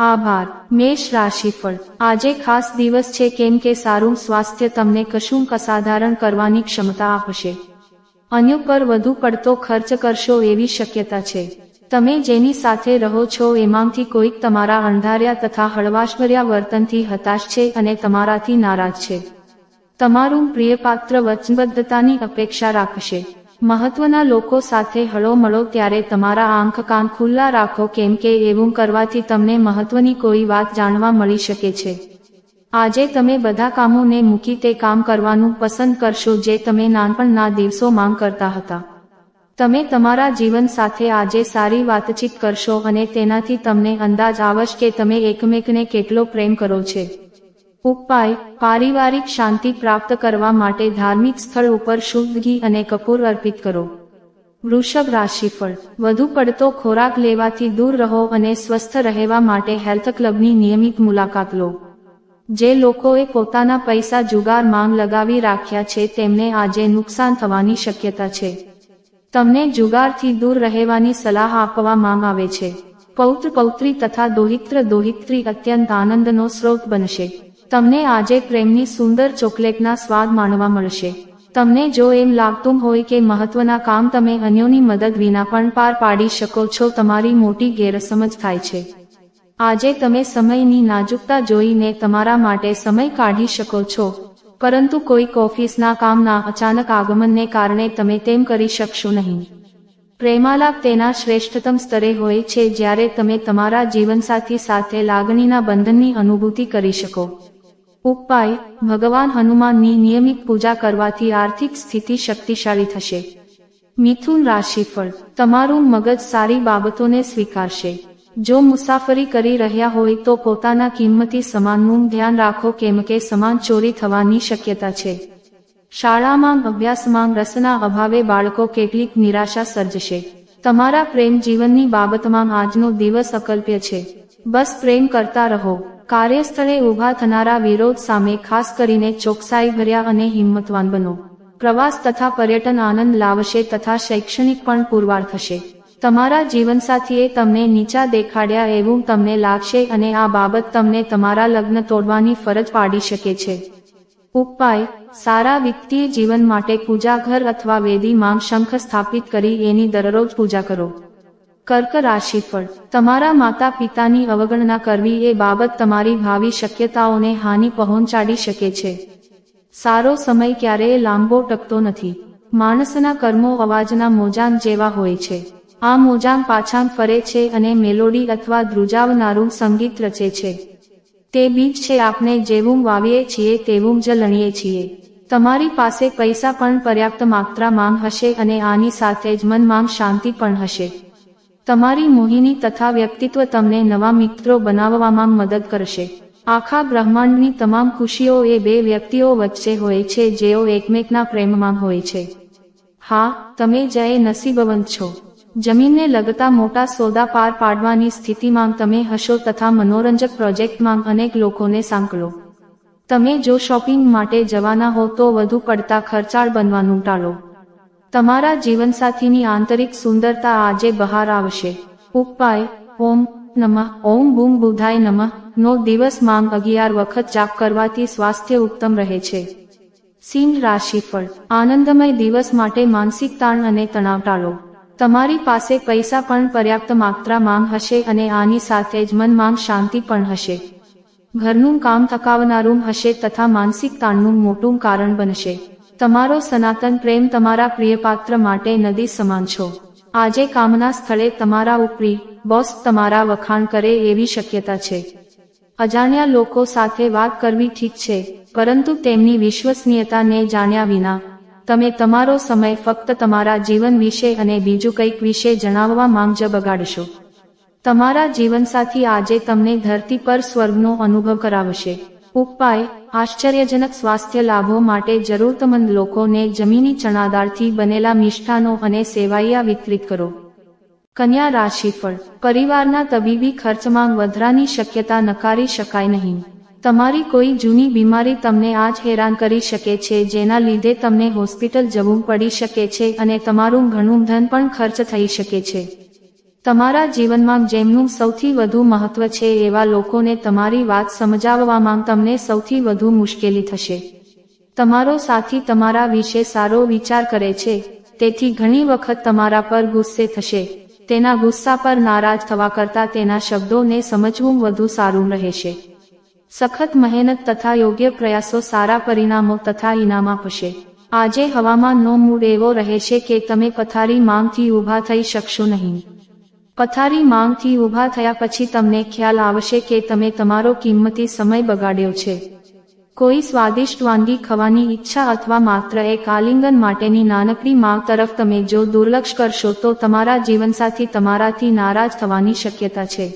આભાર. મેષ રાશિફળ. આજે ખાસ દિવસ છે કેમ કે સારું સ્વાસ્થ્ય તમને કશું અસાધારણ કરવાની ક્ષમતા આપશે. અન્ય પર વધુ પડતો ખર્ચ કરશો એવી શક્યતા છે. તમે જેની સાથે રહો છો એમાંથી કોઈક તમારા અંધાર્યા તથા હળવાશભર્યા વર્તનથી હતાશ છે અને તમારાથી નારાજ છે. તમારું પ્રિય પાત્ર વચનબદ્ધતાની અપેક્ષા રાખશે. મહત્વના લોકો સાથે હળો મળો ત્યારે તમારા આંખ કાન ખુલ્લા રાખો કેમ કે એવું કરવાથી તમને મહત્વની કોઈ વાત જાણવા મળી શકે છે. આજે તમે બધા કામોને મૂકી તે કામ કરવાનું પસંદ કરશો જે તમે નાનપણના દિવસોમાં કરતા હતા. તમે તમારા જીવન સાથે આજે સારી વાતચીત કરશો અને તેનાથી તમને અંદાજ આવશ કે તમે એકમેકને કેટલો પ્રેમ કરો છે. ઉપાય, પારિવારિક શાંતિ પ્રાપ્ત કરવા માટે ધાર્મિક સ્થળ ઉપર શુદ્ધ ઘી અને કપૂર અર્પિત કરો. વૃષભ રાશિફળ. વધુ પડતો ખોરાક લેવાથી દૂર રહો અને સ્વસ્થ રહેવા માટે હેલ્થ ક્લબની નિયમિત મુલાકાત લો. જે લોકોએ પોતાના પૈસા જુગાર માંગ લગાવી રાખ્યા છે તેમને આજે નુકસાન થવાની શક્યતા છે. તમને જુગારથી દૂર રહેવાની સલાહ આપવામાં આવે છે. પૌત્ર પૌત્રી તથા દોહિત્ર દોહિત્રી અત્યંત આનંદનો સ્ત્રોત બનશે. તમને આજે પ્રેમની સુંદર ચોકલેટના સ્વાદ માણવા મળશે. તમને જો એમ લાગતું હોય કે મહત્વના કામ તમે અન્યોની મદદ વિના પણ પાર પાડી શકો છો, તમારી મોટી ગેરસમજ થાય છે. આજે તમે સમયની નાજુકતા જોઈને તમારા માટે સમય કાઢી શકો છો. પરંતુ કોઈક ઓફિસના કામના અચાનક આગમનને કારણે તમે તેમ કરી શકશો નહીં. પ્રેમાલાપ તેના શ્રેષ્ઠતમ સ્તરે હોય છે, જ્યારે તમે તમારા જીવનસાથી સાથે લાગણીના બંધનની અનુભૂતિ કરી શકો. ઉપાય, ભગવાન હનુમાનની નિયમિત પૂજા કરવાથી આર્થિક સ્થિતિ શક્તિશાળી થશે. મિથુન રાશિફળ, તમારું મગજ સારી બાબતોને સ્વીકારશે. જો મુસાફરી કરી રહ્યા હોય તો પોતાના કિંમતી સમાનનું ધ્યાન રાખો કેમ કે સમાન ચોરી થવાની શક્યતા છે. શાળામાં અભ્યાસમાં રસના અભાવે બાળકો કેટલીક નિરાશા સર્જશે. તમારા પ્રેમ જીવનની બાબતમાં આજનો દિવસ અકલ્પ્ય છે. બસ પ્રેમ કરતા રહો. કાર્યસ્થળે ઊભા થનારા વિરોધ સામે ખાસ કરીને ચોકસાઈ ભર્યા અને હિંમતવાન બનો. પ્રવાસ તથા પર્યટન આનંદ લાવશે તથા શૈક્ષણિક પણ પુરવાર થશે. તમારા જીવનસાથીએ તમને નીચા દેખાડ્યા એવું તમને લાગશે અને આ બાબત તમને તમારા લગ્ન તોડવાની ફરજ પાડી શકે છે. ઉપાય, સારા વિત્તીય જીવન માટે પૂજાઘર અથવા વેદી માંગ શંખ સ્થાપિત કરી એની દરરોજ પૂજા કરો. કર્ક રાશિફળ તમારા માતા પિતાની અવગણના કરવી એ બાબત તમારી ભાવિ શક્યતાઓને હાનિ પહોંચાડી શકે છે. સારો સમય ક્યારેય લાંબો ટકતો નથી. માણસના કર્મો અવાજના મોજાંગ જેવા હોય છે. આ મોજાંગ પાછાં ફરે છે અને મેલોડી અથવા ધ્રુજાવનારું સંગીત રચે છે. તે બીજ છે આપણે જેવું વાવીએ છીએ તેવું જ લણીએ છીએ. તમારી પાસે પૈસા પણ પર્યાપ્ત માત્રામાં હશે અને આની સાથે જ મનમાં શાંતિ પણ હશે. તમારી મોહિની તથા વ્યક્તિત્વ તમને નવા મિત્રો બનાવવામાં મદદ કરશે. આખા બ્રહ્માંડની તમામ ખુશીઓ એ બે વ્યક્તિઓ વચ્ચે હોય છે જેઓ એકમેકના પ્રેમમાં હોય છે. હા, તમે જય નસીબવંત છો. જમીનને લગતા મોટા સોદા પાર પાડવાની સ્થિતિમાં તમે હશો તથા મનોરંજક પ્રોજેક્ટમાં અનેક લોકોને સાંકળો. તમે જો શોપિંગ માટે જવાના હો તો વધુ પડતા ખર્ચાળ બનવાનું ટાળો. તમારા જીવનસાથીની આંતરિક સુંદરતા આજે બહાર આવશે. ઉપાય, ઓમ નમઃ, ઓમ બુમ બુધાય નમઃ, નો દિવસ માંગ અગિયાર વખત જાપ કરવાથી સ્વાસ્થ્ય ઉત્તમ રહે છે. સિંહ રાશિફળ, આનંદમય દિવસ માટે માનસિક તાણ અને તણાવ ટાળો. તમારી પાસે પૈસા પણ પર્યાપ્ત માત્રા માંગ હશે અને આની સાથે જ મનમાં શાંતિ પણ હશે. ઘરનું કામ થકાવનારું હશે તથા માનસિક તાણનું મોટું કારણ બનશે. તમારો સનાતન પ્રેમ તમારા પ્રિયપાત્ર માટે નદી સમાન છો. આજે કામના સ્થળે તમારા ઉપરી બોસ તમારા વખાણ કરે એવી શક્યતા છે. અજાણ્યા લોકો સાથે વાત કરવી ઠીક છે, પરંતુ તેમની વિશ્વસનીયતાને જાણ્યા વિના, તમે તમારો સમય ફક્ત તમારા જીવન વિશે અને બીજું કંઈક વિશે જણાવવા માંગ બગાડશો. તમારા જીવનસાથી આજે તમને ધરતી પર સ્વર્ગનો અનુભવ કરાવશે. ઉપાય, આશ્ચર્યજનક સ્વાસ્થ્ય લાભો માટે જરૂરતમંદ લોકોને જમીની ચણાદાળથી બનેલા મિષ્ઠાનો અને સેવાઈયા વિતરિત કરો. કન્યા રાશિફળ, પરિવારના તબીબી ખર્ચમાં વધારાની શક્યતા નકારી શકાય નહીં. તમારી કોઈ જૂની બીમારી તમને આજ હેરાન કરી શકે છે, જેના લીધે તમને હોસ્પિટલ જવું પડી શકે છે અને તમારું ઘણું ધન પણ ખર્ચ થઈ શકે છે. તમારા જીવનમાં જેમનું સૌથી વધુ મહત્વ છે એવા લોકોને તમારી વાત સમજાવવામાં તમને સૌથી વધુ મુશ્કેલી થશે. તમારો સાથી તમારા વિશે સારો વિચાર કરે છે, તેથી ઘણી વખત તમારા પર ગુસ્સે થશે. તેના ગુસ્સા પર નારાજ થવા કરતાં તેના શબ્દોને સમજવું વધુ સારું રહેશે. સખત મહેનત તથા યોગ્ય પ્રયાસો સારા પરિણામો તથા ઇનામ આપશે આજે હવામાનનો મૂડ એવો રહે છે કે તમે પથારી માંગથી ઊભા થઈ શકશો નહીં. પથારી માંગથી ઊભા થયા પછી તમને ખ્યાલ આવશે કે તમે તમારો કિંમતી સમય બગાડ્યો છે. કોઈ સ્વાદિષ્ટ વાનગી ખાવાની ઈચ્છા અથવા માત્ર એક આલિંગન માટેની નાનકડી માંગ તરફ તમે જો દુર્લક્ષ કરશો તો તમારા જીવનસાથી તમારાથી નારાજ થવાની શક્યતા છે.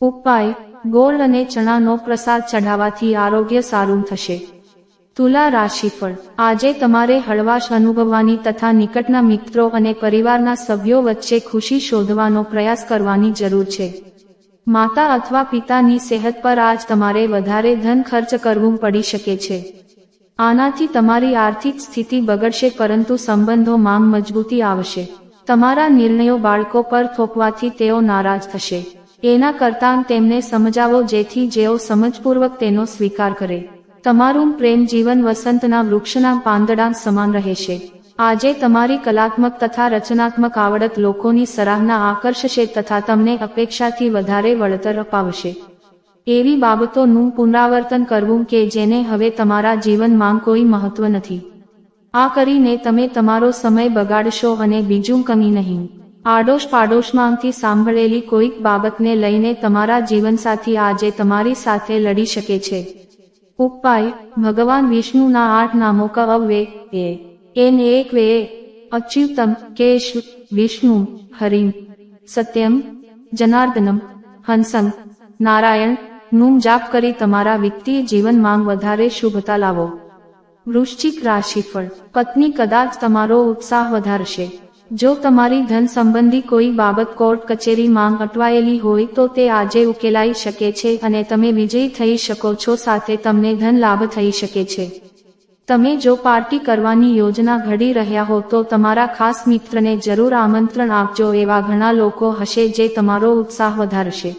ઉપાય, ગોળ અને ચણાનો પ્રસાદ ચઢાવવાથી આરોગ્ય સારું થશે. તુલા રાશિફળ આજે તમારે હળવાશ અનુભવવાની તથા નિકટના મિત્રો અને પરિવારના સભ્યો વચ્ચે ખુશી શોધવાનો પ્રયાસ કરવાની જરૂર છે. માતા અથવા પિતાની સેહત પર આજ તમારે વધારે ધન ખર્ચ કરવું પડી શકે છે. આનાથી તમારી આર્થિક સ્થિતિ બગડશે પરંતુ સંબંધો માંગ મજબૂતી આવશે. તમારા નિર્ણયો બાળકો પર થોપવાથી તેઓ નારાજ થશે. એના કરતાં તેમને સમજાવો જેથી જેઓ સમજપૂર્વક તેનો સ્વીકાર કરે. તમારું પ્રેમ જીવન વસંતના વૃક્ષના પાંદડા સમાન રહેશે. આજે તમારી કલાત્મક તથા રચનાત્મક આવડત લોકોની સરાહના આકર્ષશે તથા તમને અપેક્ષાથી વધારે વળતર અપાવશે. એવી બાબતોનું પુનરાવર્તન કરવું કે જેને હવે તમારા જીવનમાં કોઈ મહત્વ નથી. આ કરીને તમે તમારો સમય બગાડશો અને બીજું કમી નહીં. આડોશ પાડોશમાંથી સાંભળેલી કોઈક બાબતને લઈને તમારા જીવનસાથી આજે તમારી સાથે લડી શકે છે. ઉપાય, ભગવાન વિષ્ણુના આઠ નામો કવે એ. એન એક વે. અચ્યુતમ, કેશ, વિષ્ણુ, હરિમ. સત્યમ, જનાર્દનમ, હંસમ. નારાયણ, નું જાપ કરી તમારા વિત્તીય જીવનમાં વધારે શુભતા લાવો. વૃશ્ચિક રાશિફળ. પત્ની કદાચ તમારો ઉત્સાહ વધારશે. જો તમારી ધન સંબંધી કોઈ બાબત કોર્ટ કચેરી માંગ અટવાયેલી હોય તો તે આજે ઉકેલાઈ શકે છે અને તમે વિજયી થઈ શકો છો, સાથે તમને ધન લાભ થઈ શકે છે. તમે જો પાર્ટી કરવાની યોજના ઘડી રહ્યા હો તો તમારા ખાસ મિત્રને જરૂર આમંત્રણ આપજો એવા ઘણા લોકો હશે જે તમારો ઉત્સાહ વધારશે.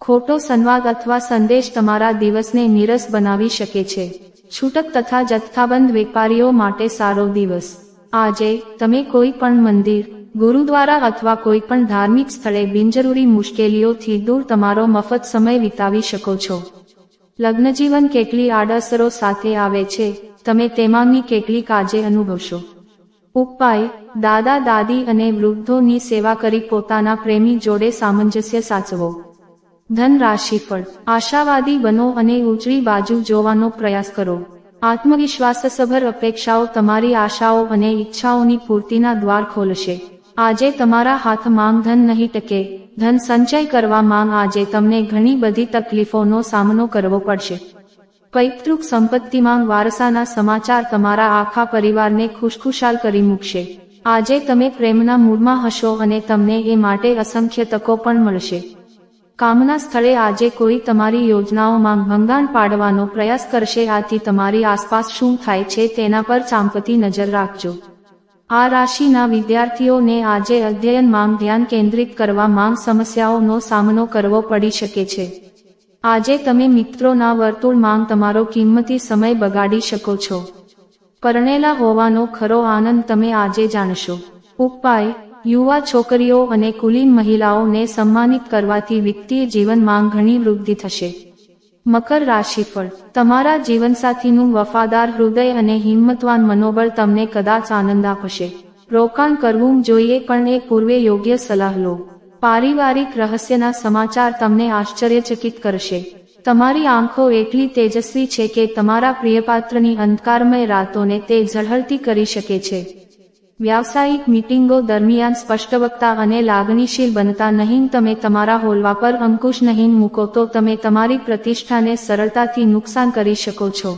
ખોટો સંવાદ અથવા સંદેશ તમારા દિવસને નીરસ બનાવી શકે છે. છૂટક તથા જથ્થાબંધ વેપારીઓ માટે સારો દિવસ. આજે, તમે કોઈ પણ મંદિર, ગુરુદ્વારા અથવા કોઈ પણ ધાર્મિક સ્થળે બિનજરૂરી મુશ્કેલીઓથી દૂર તમારો મફત સમય વિતાવી શકો છો. લગ્નજીવન કેટલી આડઅસરો સાથે આવે છે, તમે તેમાંની કેટલીક આજે અનુભવશો. ઉપાય, દાદા, દાદી અને વૃદ્ધોની સેવા કરી પોતાના પ્રેમી જોડે સામંજસ્ય સાચવો. ધન રાશિફળ આશાવાદી બનો અને ઉજળી બાજુ જોવાનો પ્રયાસ કરો. આત્મવિશ્વાસસભર અપેક્ષાઓ તમારી આશાઓ અને ઈચ્છાઓની પૂર્તિના દ્વાર ખોલશે. આજે તમારા હાથ માંગ ધન નહીં ટકે. ધન સંચય કરવા માંગ આજે તમને ઘણી બધી તકલીફોનો સામનો કરવો પડશે. પૈતૃક સંપત્તિમાં વારસાના સમાચાર તમારા આખા પરિવારને ખુશખુશાલ કરી મૂકશે. આજે તમે પ્રેમના મૂળમાં હશો અને તમને એ માટે અસંખ્ય તકો પણ મળશે. કામના સ્થળે આજે કોઈ તમારી યોજનાઓમાં ભંગાણ પાડવાનો પ્રયાસ કરશે, આથી તમારી આસપાસ શું થાય છે તેના પર ચાંપતી નજર રાખજો. આ રાશિના વિદ્યાર્થીઓને આજે અધ્યયનમાં ધ્યાન કેન્દ્રિત કરવા માંગ સમસ્યાઓનો સામનો કરવો પડી શકે છે. આજે તમે મિત્રોના વર્તુળમાં તમારો કિંમતી સમય બગાડી શકો છો. પરણેલા હોવાનો ખરો આનંદ તમે આજે જાણશો. ઉપાય યુવા છોકરીઓ અને કુલીન મહિલાઓને સન્માનિત કરવાથી વિત્તીય જીવનમાં ઘણી વૃદ્ધિ થશે. મકર રાશિફળ તમારા જીવનસાથીનું વફાદાર હૃદય અને હિંમતવાન મનોબળ તમને કદાચ આનંદ આપશે. રોકાણ કરવું જોઈએ પણ એ પૂર્વે યોગ્ય સલાહ લો. પારિવારિક રહસ્યના સમાચાર તમને આશ્ચર્યચકિત કરશે. તમારી આંખો એટલી તેજસ્વી છે કે તમારા પ્રિયપાત્રની અંધકારમય રાતોને તે ઝળહળતી કરી શકે છે. વ્યાવસાયિક મીટિંગો દરમિયાન સ્પષ્ટવક્તા અને લાગણીશીલ બનતા નહીં તમે તમારા હોલવા પર અંકુશ નહીં મૂકો તો તમે તમારી પ્રતિષ્ઠાને સરળતાથી નુકસાન કરી શકો છો.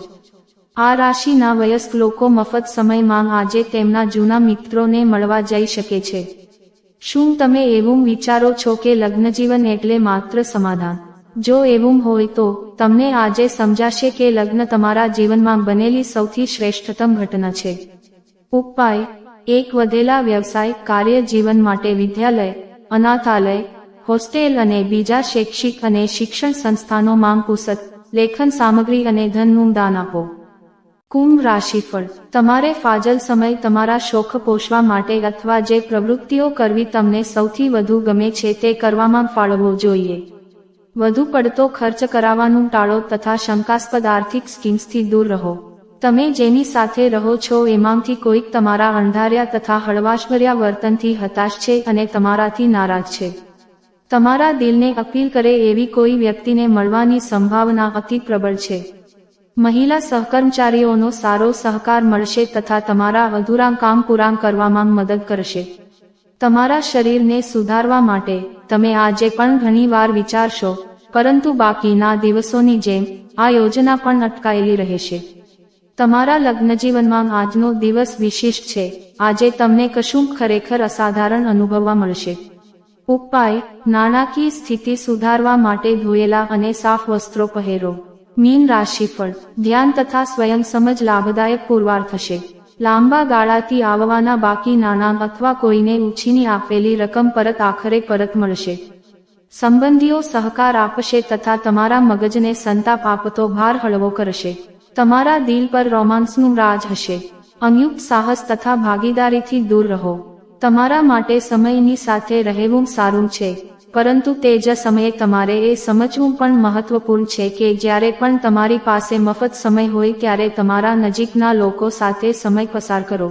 આ રાશિના વયસ્ક લોકો મફત સમયમાં આજે તેમના જૂના મિત્રોને મળવા જઈ શકે છે. શું તમે એવું વિચારો છો કે લગ્નજીવન એટલે માત્ર સમાધાન? જો એવું હોય તો તમને આજે સમજાશે કે લગ્ન તમારા જીવનમાં બનેલી સૌથી શ્રેષ્ઠતમ ઘટના છે. ઉપાય એક વધેલા વ્યવસાય કાર્ય જીવન માટે વિદ્યાલય, અનાથાલય, હોસ્ટેલ અને બીજા શૈક્ષિક અને શિક્ષણ સંસ્થાનોમાં પુસ્તક લેખન સામગ્રી અને ધનનું દાન આપો. કુંભ રાશિફળ. તમારે ફાજલ સમય તમારા શોખ પોષવા માટે અથવા જે પ્રવૃત્તિઓ કરવી તમને સૌથી વધુ ગમે છે તે કરવામાં ફાળવવો જોઈએ. વધુ પડતો ખર્ચ કરાવવાનું ટાળો તથા શંકાસ્પદ આર્થિક સ્કીમ્સથી દૂર રહો. તમે જેની સાથે રહો છો એમાંથી કોઈક તમારા અંધાર્યા તથા હળવાશભર્યા વર્તનથી હતાશ છે અને તમારાથી નારાજ છે. તમારા દિલને અપીલ કરે એવી કોઈ વ્યક્તિને મળવાની સંભાવના અતિ પ્રબળ છે. મહિલા સહકર્મચારીઓનો સારો સહકાર મળશે તથા તમારા અધૂરા કામ પૂરા કરવામાં મદદ કરશે. તમારા શરીરને સુધારવા માટે તમે આજે પણ ઘણીવાર વિચારશો, પરંતુ બાકીના દિવસોની જેમ આ યોજના પણ અટકાયેલી રહેશે. તમારા લગ્નજીવનમાં આજનો દિવસ વિશિષ્ટ છે. આજે તમને કશું ખરેખર અસાધારણ અનુભવવા મળશે. ઉપાય, નાણાકીય સ્થિતિ સુધારવા માટે ધોયેલા અને સાફ વસ્ત્રો પહેરો. મીન રાશિફળ, ધ્યાન તથા સ્વયં સમજ લાભદાયક પુરવાર થશે. લાંબા ગાળાથી આવવાના બાકી નાણાં અથવા કોઈને ઉછીની આપેલી રકમ પરત આખરે પરત મળશે. સંબંધીઓ સહકાર આપશે તથા તમારા મગજને સંતાપ આપતો ભાર હળવો કરશે. તમારા દિલ પર રોમાન્સનું રાજ હશે. અંયુક્ત સાહસ તથા ભાગીદારીથી દૂર રહો. તમારા માટે સમયની સાથે રહેવું સારું છે, પરંતુ તે જ સમયે તમારે એ સમજવું પણ મહત્વપૂર્ણ છે કે જ્યારે પણ તમારી પાસે મફત સમય હોય ત્યારે તમારા નજીકના લોકો સાથે સમય પસાર કરો.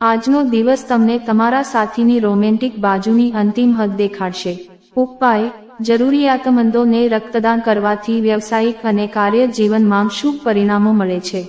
આજનો દિવસ તમને તમારા સાથીની રોમેન્ટિક બાજુની અંતિમ હદ દેખાડશે. ઉપાય જરૂરિયાતમંદોને રક્તદાન કરવાથી વ્યવસાયિક અને કાર્ય જીવનમાં શુભ પરિણામો મળે છે.